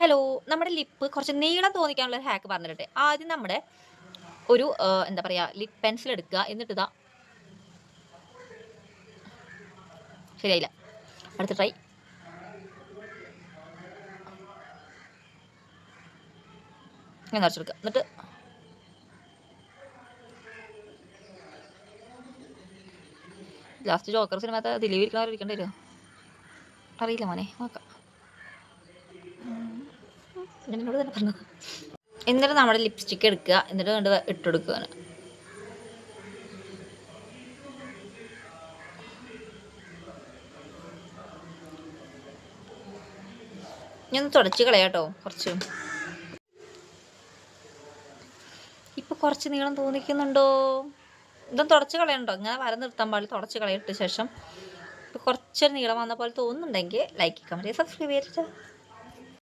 Hello നമ്മുടെ lip കുറച്ച് നീളം തോന്നിക്കാനുള്ള ഒരു ഹാക്ക് പറഞ്ഞിട്ടെ ആദ്യം നമ്മുടെ ഒരു എന്താ പറയുക ലിപ് പെൻസിൽ എടുക്കുക. എന്നിട്ട് ഇതാ. ശരിയായില്ല. അടുത്ത ട്രൈ ഞാൻ നിറച്ചെടുക്കുക എന്നിട്ട് ലാസ്റ്റ് ജോക്കർ സിനിമത്തെ ദിലീപ് ഇരിക്കണവർ വരുമോ അറിയില്ല മോനെ നോക്കാം. എന്നോട് തന്നെ പറഞ്ഞു. എന്നിട്ട് നമ്മുടെ ലിപ്സ്റ്റിക്ക് എടുക്കുക. എന്നിട്ട് കണ്ട് ഇട്ടെടുക്കുകയാണ് ഞാൻ തുടച്ച് കളയാട്ടോ കുറച്ച്. ഇപ്പൊ കുറച്ച് നീളം തോന്നിക്കുന്നുണ്ടോ? ഇതൊന്നും തുടച്ച് കളയണ്ടോ? ഇങ്ങനെ വര നിർത്താൻ പാടില്ല. തുടച്ച് കളയിട്ട ശേഷം. ഇപ്പൊ കുറച്ചൊരു നീളം വന്ന പോലെ തോന്നുന്നുണ്ടെങ്കിൽ ലൈക്ക് കമന്റ് സബ്സ്ക്രൈബ് ചെയ്തിട്ട്